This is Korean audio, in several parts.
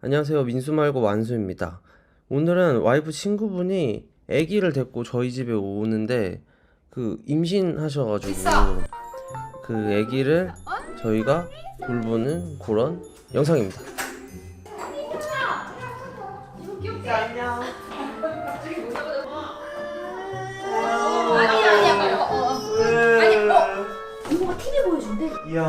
안녕하세요. 민수 말고 완수입니다. 오늘은 와이프 친구분이 아기를 데리고 저희 집에 오는데 그 임신하셔가지고 그 아기를 저희가 돌보는 그런 영상입니다. 아니 아니야 어, 어, 어. 아니 어 이모가 TV 보여준대 이야,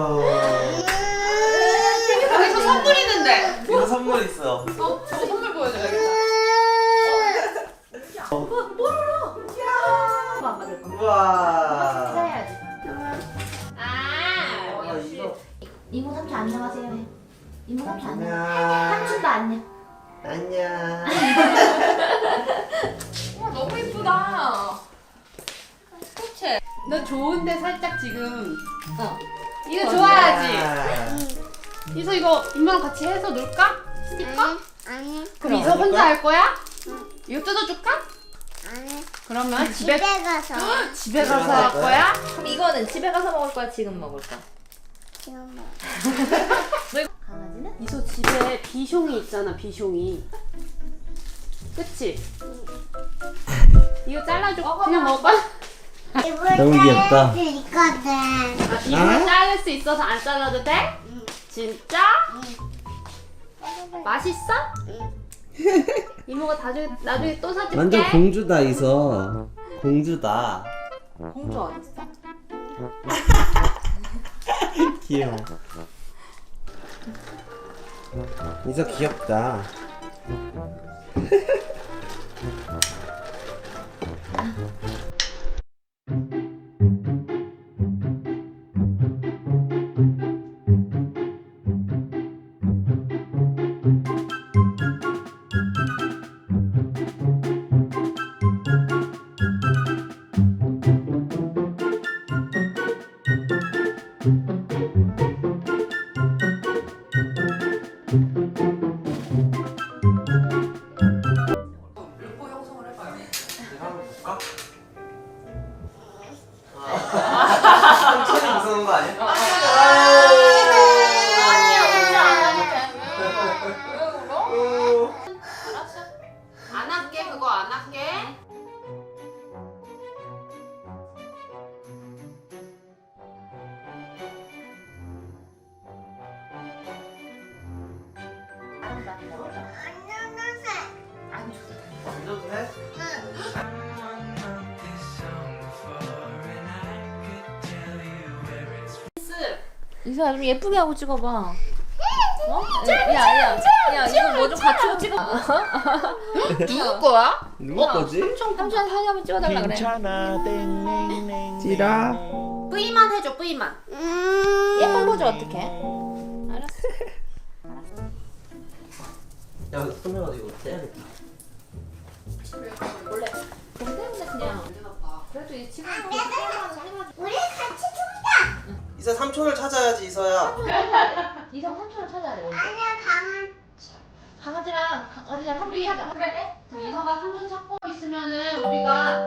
거기서 선물 있는데 이거 선물 있어. 어? 저 선물 보여줘야겠다 어? 뽀로로 이거 안 받을 거야 우와. 해야지 아 아, 이거 이모 삼촌 안녕하세요 해 이모 삼촌 안녕 안녕. 삼촌도 안녕 안녕. 와 너무 이쁘다. 꽃에. 너 좋은데 살짝 지금. 어. 이거 좋아하지. 이서 이거 이모랑 같이 해서 놀까? 스티커? 아니, 그럼 이서 혼자 할 거야? 이거 뜯어줄까? 아니. 그러면 집에 집에 가서 집에 가서 할 거야? 그럼 이거는 집에 가서 먹을 거야 지금 먹을 거야 지금 뭐. 강아지는? 이소 집에 비숑이 있잖아 비숑이. 그치? 이거 잘라줘. 그냥 먹어. 이불 너무 귀엽다. 수 있거든. 아, 이거 자를 수 있어서 안 잘라도 돼? 진짜? 맛있어? 이모가 나중에 나중에 또 사줄게. 완전 공주다 이서. 공주다. 공주 어딨어? 귀여워. 이서 귀엽다. 이서야 좀 예쁘게 하고 찍어봐 어? 야 야야 야, 이거 뭐좀 갖추고 찍어 누구 거야? 누구 거지? 삼촌 삼촌 사진 한번 찍어달라 그래 찌라. 뿌이만 해줘 뿌이만. 예쁜 포즈 어떡해? 야, 소명아 이거 떼야겠다. 원래 돈 때문에 그냥 그래도 이 지금 우리 같이 놀자. 이서 삼촌을 찾아야지 이서야. 이성 삼촌을 찾아야 돼 아니야, 방은 강아지랑 강아지랑 함께 하자 그래? 이서가 삼촌 찾고 있으면은 우리가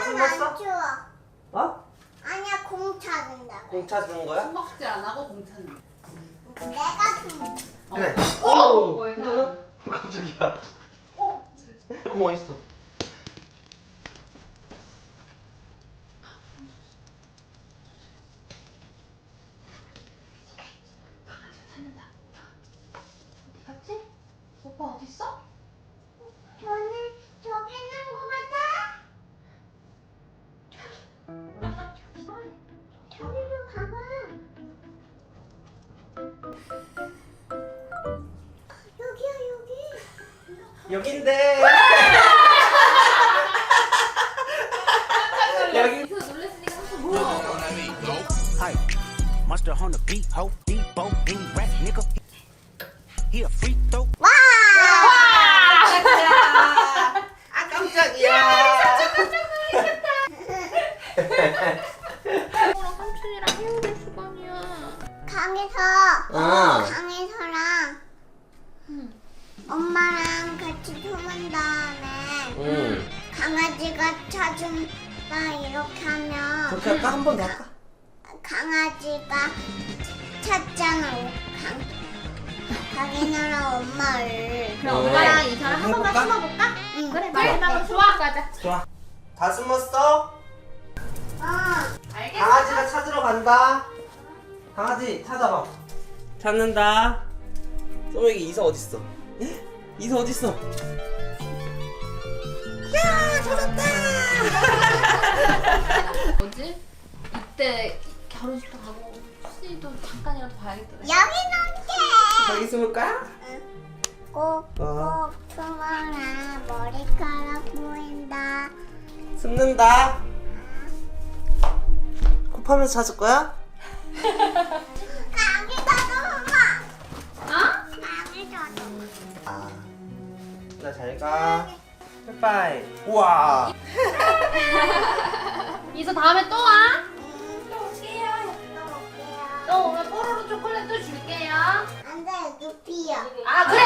다? 안 추워. 어? 아니야, 공 찾는다. 공 찾은 거야? 먹지 안 하고 공차는. 내가 좀. 그래. 어, 뭐야? 깜짝이야. 어? 뭐 있어? 여긴데. 여기. Hi, Monster on the beat, ho, Debo, in rap, nigga. He a free throw. 와! 와! 아 깜짝이야. 이모랑 삼촌이랑 헤어질 수건이야. 강에서 아. 강에서랑 엄마랑 같이 품은 다음에 응. 강아지가 찾은다 이렇게 하면 그렇게 할까? 한 번 더 할까? 강아지가 찾잖아 강 강이나랑 엄마를 그럼 어. 엄마랑 이사를 한 번만 숨어볼까? 응. 그래, 말해. 나도 좋아. 가자. 좋아. 다 숨었어? 강아지가 찾으러 간다. 강아지 찾아봐. 찾는다. 소맥이 이서 어딨어? 이서 어딨어? 야 찾았다. 뭐지? 이때 결혼식도 가고 수진이도 잠깐이라도 봐야겠다 여기는 게. 저기 숨을까? 꼭꼭 어. 숨어라 머리카락 보인다. 숨는다. 코파면서 찾을 거야? 강이다 엄마. 어? 강이다 아. 나 잘 가. 빠이빠이. 우와. 이서 다음에 또 와. 또 올게요. 또 올게요. 또 오면 뽀로로 초콜릿 또 줄게요. 안 돼 루피야. 아 그래.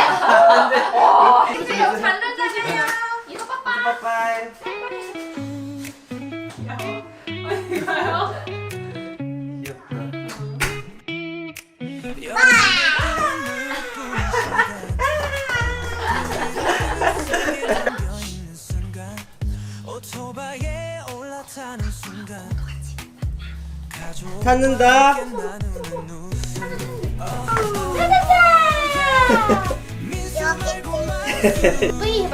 가족 찾는다. 눈 여기 뿌이